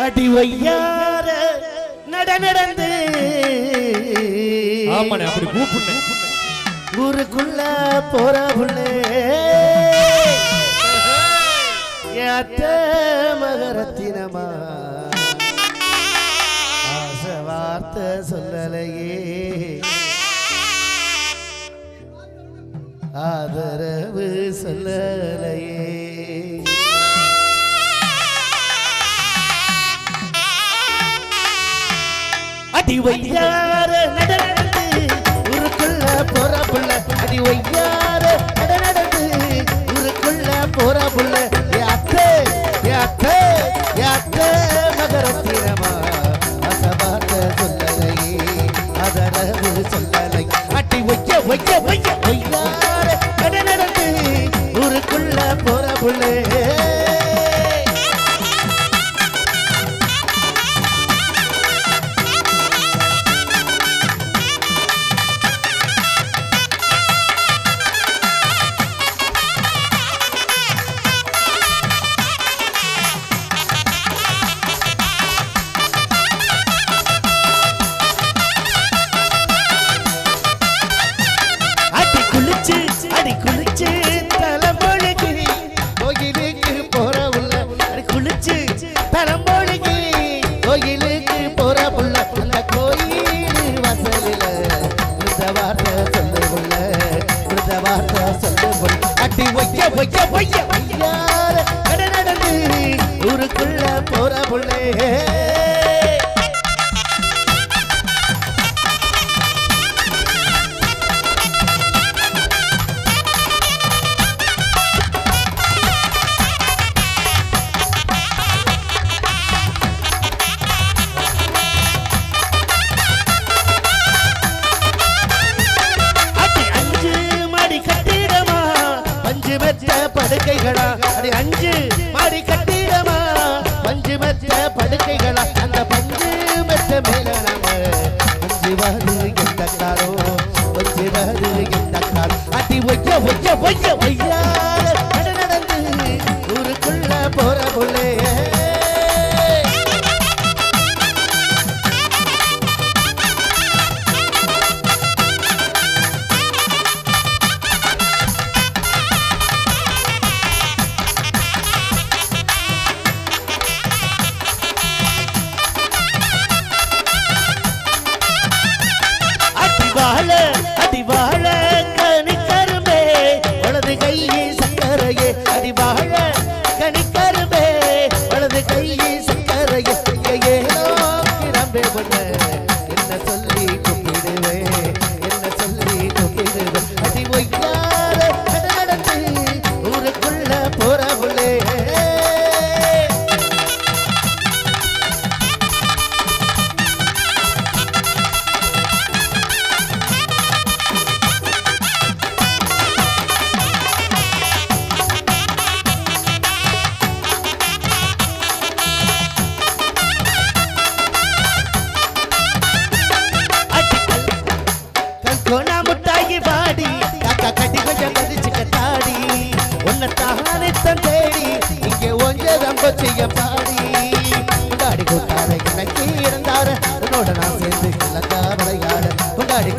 அடி வையார நட நடந்து. ஆமாண்ணே அப்படி கூப்பிடுனே ஊருக்குள்ள போற புள்ளே. அத்தை மகரத்தினமா? ஆசை வார்த்தை சொல்லலையே. ஆதரவு சொல்லலையே அடி வையார நட நடந்து ஊருக்குள்ள போற புள்ள அடி வைய போற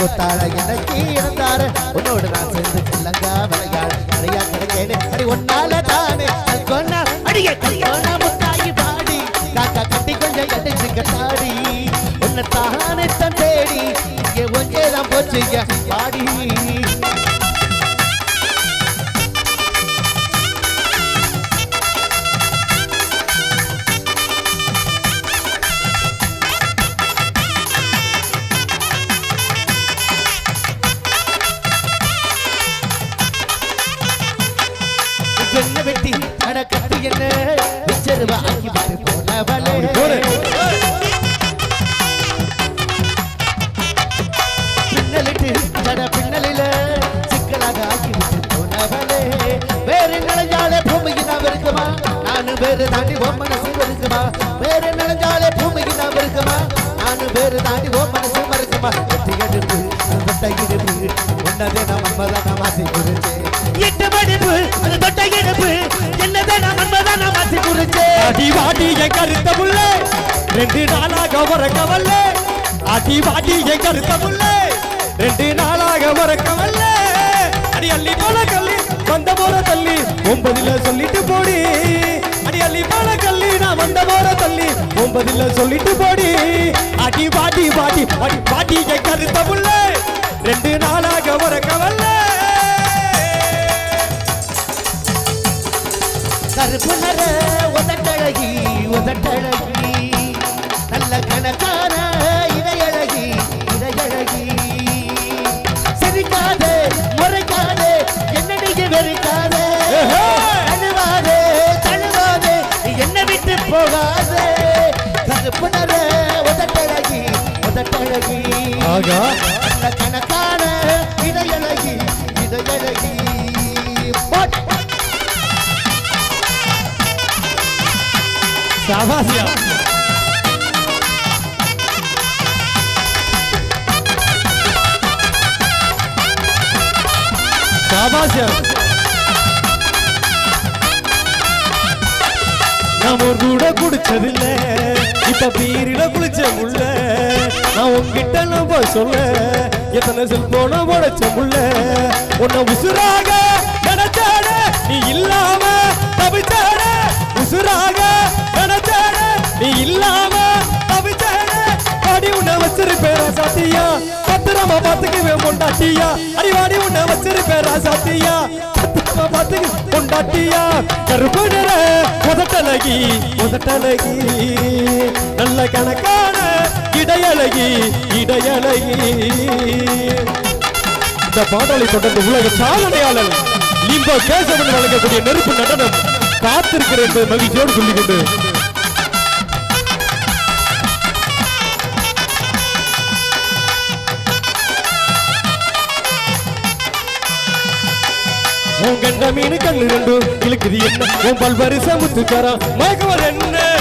கொத்தாள எனக்கு இருந்தார உன்னோடு நான் சேர்ந்து கிழங்கா விளையாட நிறையா கிடைக்கேனே அடி ஒன்னால தானே. கல்கோனா அடிய கல்கோனா முத்தாயி பாடி. காக்கா கட்டி கொஞ்சம் எடிச்சுக்க கட்டாடி உன்னை தானே தேடி இங்கே ஒன்றே தான் போச்சுங்க பாடி. இருக்குமா பேரு தாண்டி ஓ மனசு இருக்குமா வேறு நினைஞ்சாலே பூமிக்கு நான் இருக்குமா நானும் பேரு தாண்டி ஓ மனசு மறுக்குமா வெட்டி எடுப்பு தொட்ட இடுப்பு உன்னதே நான் மன்மதான் நான் மாத்தி குறிச்சேன் எட்டு மடிப்பு அது தொட்ட இடுப்பு என்னதே நான் மன்மதான் நான் மாத்தி குறிச்சேன் அடி வாடி என் கருத்த புள்ள ரெண்டு நாளாக வர மறக்கவல்ல அடி வாடி என் கருத்த கருத்தமுல்ல ரெண்டு நாளாக வர மறக்கவல்ல அடி அள்ளி போல கல்லி வந்த போல தள்ளி ஒன்பதுல சொல்லிட்டு போடி. கல்லி தள்ளி ஒன்பதுல சொல்லிட்டு போடி. அடி பாட்டி பாட்டி அடி பாட்டி என் கருத்தமுல்ல ரெண்டு நாளாக வர கவல்ல கருப்பு நர உதட்டழகி உதட்டழகி. நல்ல கணக்கான இடையழகி இடையழகி. சாபாசியா. சாபாசியா. நாம ஒரு கூட குடிச்சதில்ல. இப்ப பீரிட குளிச்ச முள்ள நான் உங்ககிட்ட நம்ப சொல்ல எத்தனை செல்போன உடைச்ச முள்ள உன்னை உசுராக நினைச்சாட நீ இல்லாம தவிச்சாட உசுராக நினைச்சாட நீ இல்லாம தவிச்சாட அடி உன்னை வச்சிருப்பேரா சாத்தியா பத்திரமா பாத்துக்குவேன் பொண்டாட்டியா. அடிவாடி உன்னை வச்சிருப்பேரா சாத்தியா பத்திரமா பாத்துக்கு பொண்டாட்டியா. கருப்பு நிற உதட்டழகி உதட்டழகி நல்ல கணக்கான இடையழகி இடையழகி. இந்த பாடலை தொடர்ந்து உலக சாதனையாளர் லிம்போ கேசவன் வழங்கக்கூடிய நெருப்பு நடனம் காத்திருக்கிறேன் என்று மகிழ்ச்சியோடு சொல்லிக்கொண்டு. உன் கண்ட மீன் கண்ணு ரெண்டும் இழுக்குது என்ன? உன் பல்வரி சமுத்து மயக்கவர் என்ன?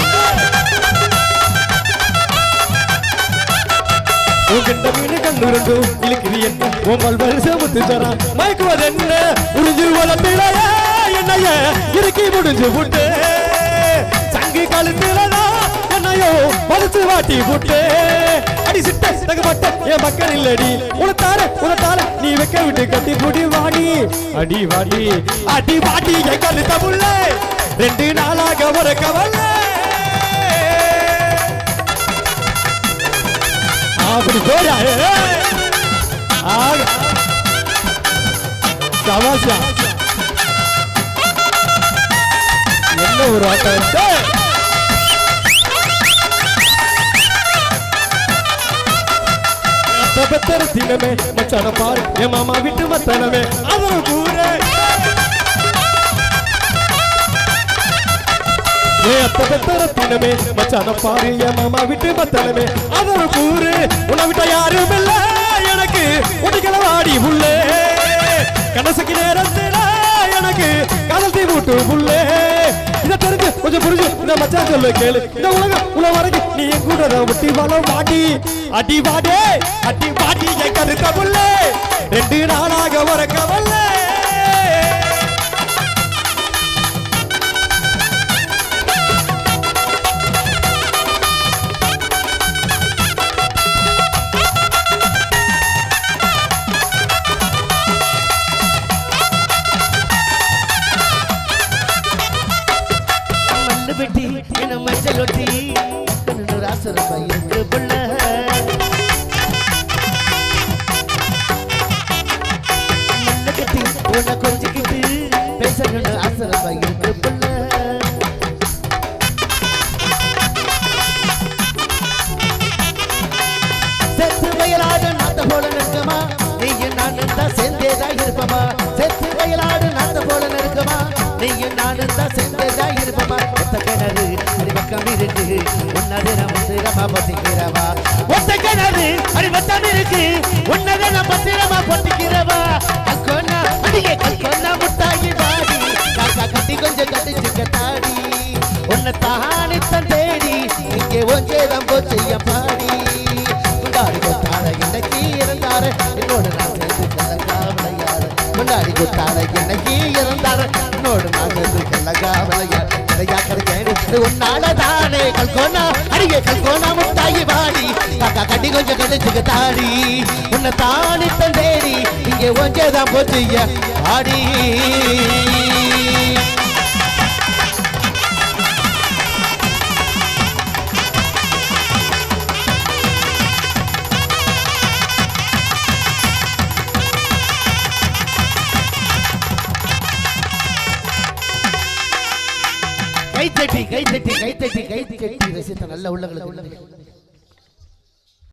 கண்ட மீன் கண்ணு ரெண்டும் இழுக்குது என்ன உன் பல்வரி சமுத்து தரம் மயக்குவது என்ன? உறிஞ்சு என்னைய இறுக்கி முடிஞ்சு விட்டு சங்கு கழுத்துலதா என்னையோ வலிச்சு வாட்டி விட்டு அடி சிட்ட தகப்பட்ட என் மக்கள் இல்லடி உனத்தார உனத்தார நீ வைக்க விட்டு கட்டி முடி வாடி. அடி வாடி. அடி வாடி என் கழுத்த முள்ள ரெண்டு நாளாக ஒரு கவலை அப்படி போயா ஆக சவாசியா என்ன ஒரு ஆட்டம்? டேய். தினமே மச்சான பாரு என் மாமா விட்டு மத்தனமே. அவரு கூற ஏ அத்த தினமே மச்சான பாரு என் மாமா விட்டு மத்தனமே அவரு கூறு உன்னை விட்ட யாரும் இல்ல. எனக்கு உடிக்கல வாடி உள்ளே. கடைசிக்கு நேரத்துல எனக்கு காதல் தீ மூட்டு உள்ளே. இதை தெரிஞ்சு கொஞ்சம் புரிஞ்சு இந்த மச்சான் சொல்ல கேளு. இந்த உலகம் உலக வரைக்கும் நீ என் கூட ஒட்டி வளம் வாடி. அடி வாடே அடி வாடி என் கருத்த உள்ளே ரெண்டு கண்ணு ராசர உன்னை கொஞ்சிக்கிட்டு செத்து வயலாடு நாத்த போல நெருக்கமா நீயும் நானும் தான் சேர்ந்தேதா இருப்பமா செத்து வயலாடு நாத்த போல நெருக்கமா நீயும் நானும் தான் சேர்ந்தேதா இருப்பமா கிணறு அறிவக்கம் இருக்கு உன்னது நம்ம சிரமா ஒத்த கிணறு அறிவத்தம் இருக்கு. உன்னது நம்ம சிரமா பத்திக்கிறவா? கல்கோனா அடியே கல்கோனா முட்டாகி வாடி. காக்கா கட்டி கொஞ்சம் கட்டிச்சுக்க தாடி உன்னை தானித்தன் தேடி இங்கே ஒஞ்சேதம் போச்சைய பாடி. கொண்டாடி கொத்தாட இன்னைக்கு இருந்தாரு என்னோடு நான் சேர்ந்து கலங்காவலையாரு கொண்டாடி கொத்தாட இன்னைக்கு இருந்தாரு நான் சேர்ந்து கிடையா கிடைக்கேன் உன்னால தானே கல்கோனா? அடியே கல்கோனா முட்டாயி வாடி. காக்கா கட்டி கொஞ்சம் கடிச்சுக்க தாடி. உன்னை தானி தந்தேடி இங்கே ஒஞ்சதான் போச்சு ஆடி. கை தட்டி கை தட்டி கை தட்டி கை தட்டி ரசித்த நல்ல உள்ளங்களுக்கு